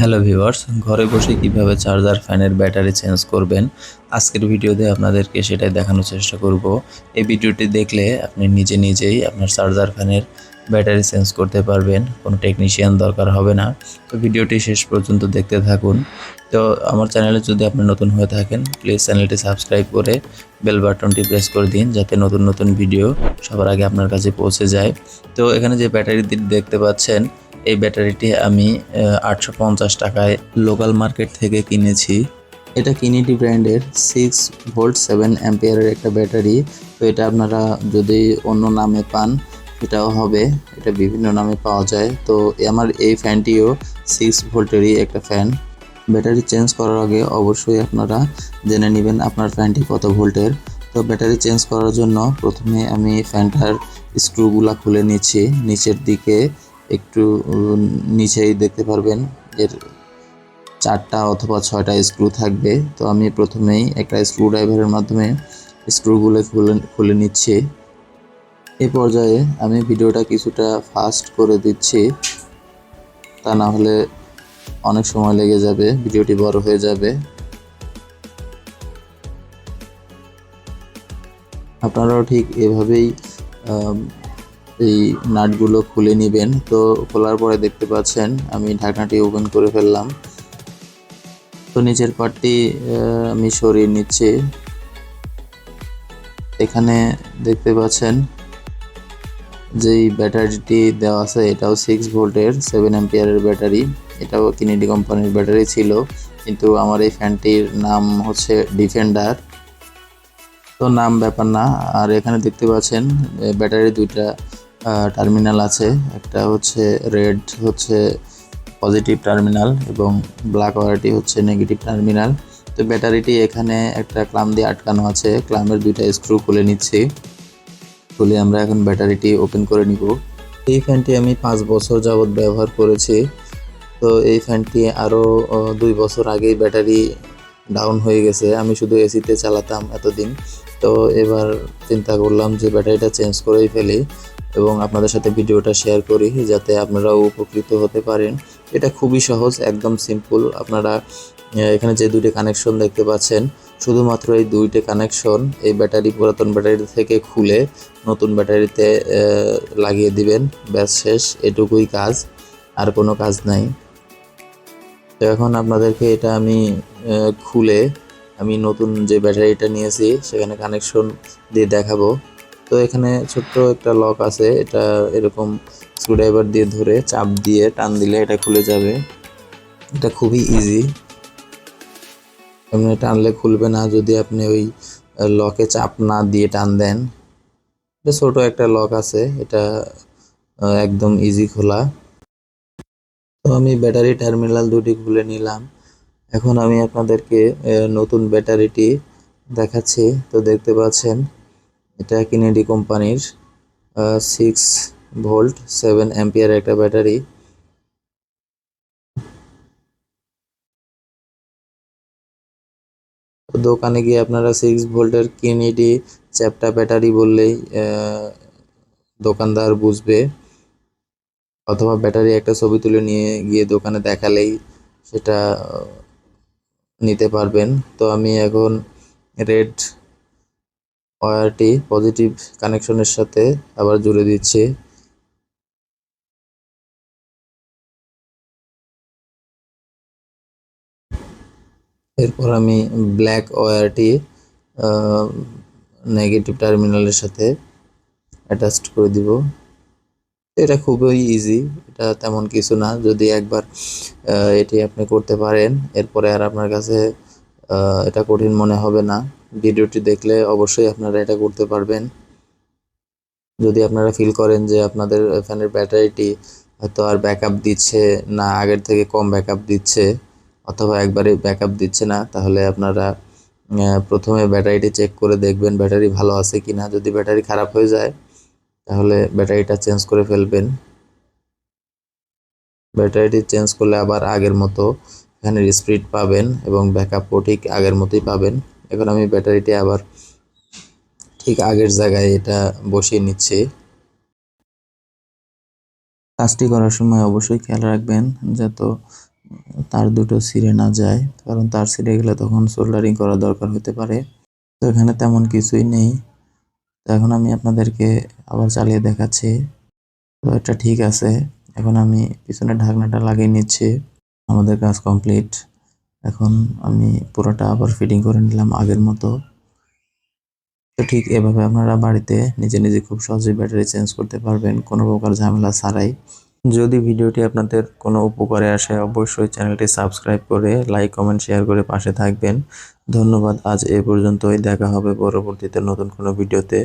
Hello viewers ঘরে বসে কীভাবে চার্জার ফ্যানের ব্যাটারি চেঞ্জ করবেন? আজকের ভিডিওতে আপনাদেরকে সেটাই দেখানোর চেষ্টা করব। এই ভিডিওটি দেখলে আপনি নিজে নিজেই আপনার চার্জার ফ্যানের ব্যাটারি চেঞ্জ করতে পারবেন। কোনো টেকনিশিয়ান দরকার হবে না। তো ভিডিওটি শেষ পর্যন্ত দেখতে থাকুন। তো আমার চ্যানেলে যদি আপনি নতুন হয়ে থাকেন প্লিজ চ্যানেলটি সাবস্ক্রাইব করে বেল বাটনটি প্রেস করে দিন, যাতে নতুন নতুন ভিডিও সবার আগে আপনার কাছে পৌঁছে যায়। তো এখানে যে ব্যাটারি দেখতে পাচ্ছেন এই ব্যাটারিটি আমি আটশো পঞ্চাশ টাকায় লোকাল মার্কেট থেকে কিনেছি। এটা কিনিটি ব্র্যান্ডের সিক্স ভোল্ট সেভেন অ্যাম্পিয়ারের একটা ব্যাটারি। তো এটা আপনারা যদি অন্য নামে পান, এটাও হবে। এটা বিভিন্ন নামে পাওয়া যায়। তো আমার এই ফ্যানটিও সিক্স ভোল্টেরই একটা ফ্যান। ব্যাটারি চেঞ্জ করার আগে অবশ্যই আপনারা জেনে নেবেন আপনার ফ্যানটি কত ভোল্টের। তো ব্যাটারি চেঞ্জ করার জন্য প্রথমে আমি ফ্যানটার স্ক্রুগুলা খুলে নিচ্ছি। নিচের দিকে একটু নিচেই দেখতে পারবেন। এর চারটা অথবা ছয়টা স্ক্রু থাকবে। তো আমি প্রথমেই একটা স্ক্রু ড্রাইভারের মাধ্যমে স্ক্রুগুলো খুলে খুলে নিচ্ছি। এ পর্যায়ে আমি ভিডিওটা কিছুটা ফাস্ট করে দিচ্ছি। তা না হলে অনেক সময় লেগে যাবে, ভিডিওটি বড় হয়ে যাবে। আপনারাও ঠিক এভাবেই এই নাটগুলো খুলে নেবেন। তো খোলার পরে দেখতে পাচ্ছেন আমি ঢাকনাটি ওপেন করে ফেললাম। তো নিচের পার্টটি আহ, আমি সরিয়ে নিচ্ছি। এখানে দেখতে পাচ্ছেন যেই ব্যাটারিটি দেওয়া আছে এটাও সিক্স ভোল্টের সেভেন অ্যাম্পিয়ারের ব্যাটারি। এটাও কিনেডি কোম্পানির ব্যাটারি ছিল কিন্তু আমার এই ফ্যানটির নাম হচ্ছে ডিফেন্ডার তো নাম ব্যাপার না আর এখানে দেখতে পাচ্ছেন ব্যাটারি দুইটা টার্মিনাল আছে। একটা হচ্ছে রেড হচ্ছে পজিটিভ টার্মিনাল এবং ব্ল্যাক ওয়ারটি হচ্ছে নেগেটিভ টার্মিনাল তো ব্যাটারিটি এখানে একটা ক্লাম দিয়ে আটকানো আছে। ক্লামের দুইটা স্ক্রু খুলে নিচ্ছি। খুলে আমরা এখন ব্যাটারিটি ওপেন করে নিব। এই ফ্যানটি আমি পাঁচ বছর যাবৎ ব্যবহার করেছি। তো এই ফ্যানটি আরও দুই বছর আগেই ব্যাটারি ডাউন হয়ে গেছে। আমি শুধু এসিতে চালাতাম এতদিন। তো এবার চিন্তা করলাম যে ব্যাটারিটা চেঞ্জ করেই ফেলি। এবং আপনাদের সাথে ভিডিওটা শেয়ার করি যাতে আপনারাও উপকৃত হতে পারেন। এটা খুবই সহজ, একদম সিম্পল আপনারা এখানে যে দুইটি কানেকশন দেখতে পাচ্ছেন, শুধুমাত্র এই দুইটি কানেকশন এই ব্যাটারি, পুরাতন ব্যাটারি থেকে খুলে নতুন ব্যাটারিতে লাগিয়ে দিবেন। ব্যাস শেষ, এটুকুই কাজ, আর কোনো কাজ নাই। তো এখন আপনাদেরকে এটা আমি খুলে আমি নতুন যে ব্যাটারিটা নিয়েছি, সেখানে কানেকশন দিয়ে দেখাবো। তো এখানে ছোট্ট একটা লক আছে, এটা এরকম স্ক্রুড্রাইভার দিয়ে ধরে চাপ দিয়ে টান দিলে এটা খুলে যাবে। এটা খুবই ইজি এমনি টানলে খুলবে না যদি আপনি ওই লকে চাপ না দিয়ে টান দেন। এটা ছোট একটা লক আছে, এটা একদম ইজি খোলা। তো আমি ব্যাটারি টার্মিনাল দুটি খুলে নিলাম। এখন আমি আপনাদেরকে নতুন ব্যাটারিটি দেখাচ্ছি। তো দেখতে পাচ্ছেন এটা কিনেডি কোম্পানির সিক্স ভোল্ট সেভেন অ্যাম্পিয়ার একটা ব্যাটারি। দোকানে গিয়ে আপনারা সিক্স ভোল্টের কিনেডি চ্যাপটা ব্যাটারি বললেই দোকানদার বুঝবে। অথবা ব্যাটারি একটা ছবি তুলে নিয়ে গিয়ে দোকানে দেখালেই সেটা নিতে পারবেন। তো আমি এখন রেড ওয়্যারটি পজিটিভ কানেকশনের সাথে আবার জুড়ে দিচ্ছি। এরপর আমি ব্ল্যাক ওয়্যারটি নেগেটিভ টার্মিনালের সাথে অ্যাটাচড করে দিব। এটা খুবই ইজি এটা তেমন কিছু না। যদি একবার এটি আপনি করতে পারেন, এরপরে আর আপনার কাছে এটা কঠিন মনে হবে না। ভিডিওটি দেখলে অবশ্যই আপনারা এটা করতে পারবেন। যদি আপনারা ফিল করেন যে আপনাদের ফ্যানের ব্যাটারিটি হয়তো আর ব্যাকআপ দিচ্ছে না, আগের থেকে কম ব্যাকআপ দিচ্ছে, অথবা একবারে ব্যাকআপ দিচ্ছে না, তাহলে আপনারা প্রথমে ব্যাটারিটি চেক করে দেখবেন ব্যাটারি ভালো আছে কি না যদি ব্যাটারি খারাপ হয়ে যায়, তাহলে ব্যাটারিটা চেঞ্জ করে ফেলবেন। ব্যাটারিটি চেঞ্জ করলে আবার আগের মতো ফ্যানের স্পিড পাবেন এবং ব্যাকআপও ঠিক আগের মতোই পাবেন। এখন আমি ব্যাটারিটি আবার ঠিক আগের জায়গায় এটা বসিয়ে নিচ্ছি। কাজটি করার সময় অবশ্যই খেয়াল রাখবেন যাতে তার দুটো ছিঁড়ে না যায়, কারণ তার ছিঁড়ে গেলে তখন সোল্ডারিং করা দরকার হতে পারে। তো এখানে তেমন কিছুই নেই। তো এখন আমি আপনাদেরকে আবার চালিয়ে দেখাচ্ছি। তো এটা ঠিক আছে। এখন আমি পিছনে ঢাকনাটা লাগিয়ে নিচ্ছি। আমাদের কাজ কমপ্লিট এখন আমি পুরোটা আবার ফিটিং করে নিলাম আগের মতো। তো ঠিক এভাবে আপনারা বাড়িতে নিজে নিজে খুব সহজেই ব্যাটারি চেঞ্জ করতে পারবেন, কোনো প্রকার ঝামেলা ছাড়াই। যদি ভিডিওটি আপনাদের কোনো উপকারে আসে, অবশ্যই চ্যানেলটি সাবস্ক্রাইব করে লাইক কমেন্ট শেয়ার করে পাশে থাকবেন। ধন্যবাদ, আজ এ পর্যন্তই। দেখা হবে পরবর্তীতে নতুন কোনো ভিডিওতে।